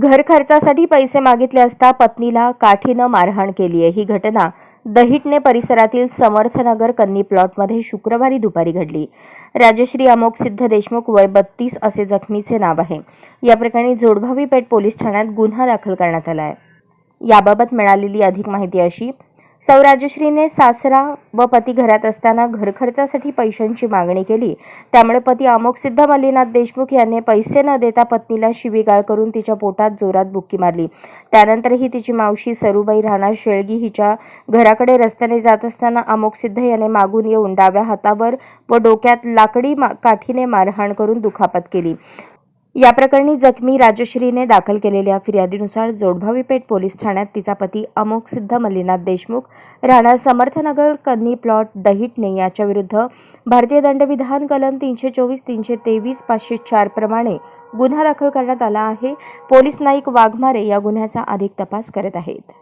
घर खर्चासाठी पैसे मागितले असता पत्नीला काठीनं मारहाण केली आहे. ही घटना दहिटणे परिसरातील समर्थनगर कन्नी प्लॉटमध्ये शुक्रवारी दुपारी घडली. राजश्री अमोक सिद्ध देशमुख वय बत्तीस असे जखमीचे नाव आहे. या प्रकरणी जोडभावी पेठ पोलीस ठाण्यात गुन्हा दाखल करण्यात आला आहे. याबाबत मिळालेली अधिक माहिती अशी सौराजश्रीने सासरा व पती घरात असताना घरखर्चासाठी पैशांची मागणी केली. त्यामुळे पती अमोक सिद्ध मल्लीनाथ देशमुख यांनी पैसे न देता पत्नीला शिवीगाळ करून तिच्या पोटात जोरात बुक्की मारली. त्यानंतरही तिची मावशी सरुबाई राणा शेळगी हिच्या घराकडे रस्त्याने जात असताना अमोक सिद्ध याने मागून येऊन डाव्या हातावर व डोक्यात लाकडी मा- काठीने मारहाण करून दुखापत केली. या प्रकरणी जखमी राजश्रीने दाखल केलेल्या फिर्यादीनुसार जोडभावी पेठ पोलीस ठाण्यात तिचा पती अमोक सिद्ध मल्लीनाथ देशमुख राहणार समर्थनगर कन्नी प्लॉट दहिटणे याच्या विरुद्ध भारतीय दंडविधान कलम तीनशे चोवीस तीनशे तेवीस पाचशे चार प्रमाणे गुन्हा दाखल करण्यात आला आहे. पोलीस नाईक वाघमारे या गुन्ह्याचा अधिक तपास करत आहेत.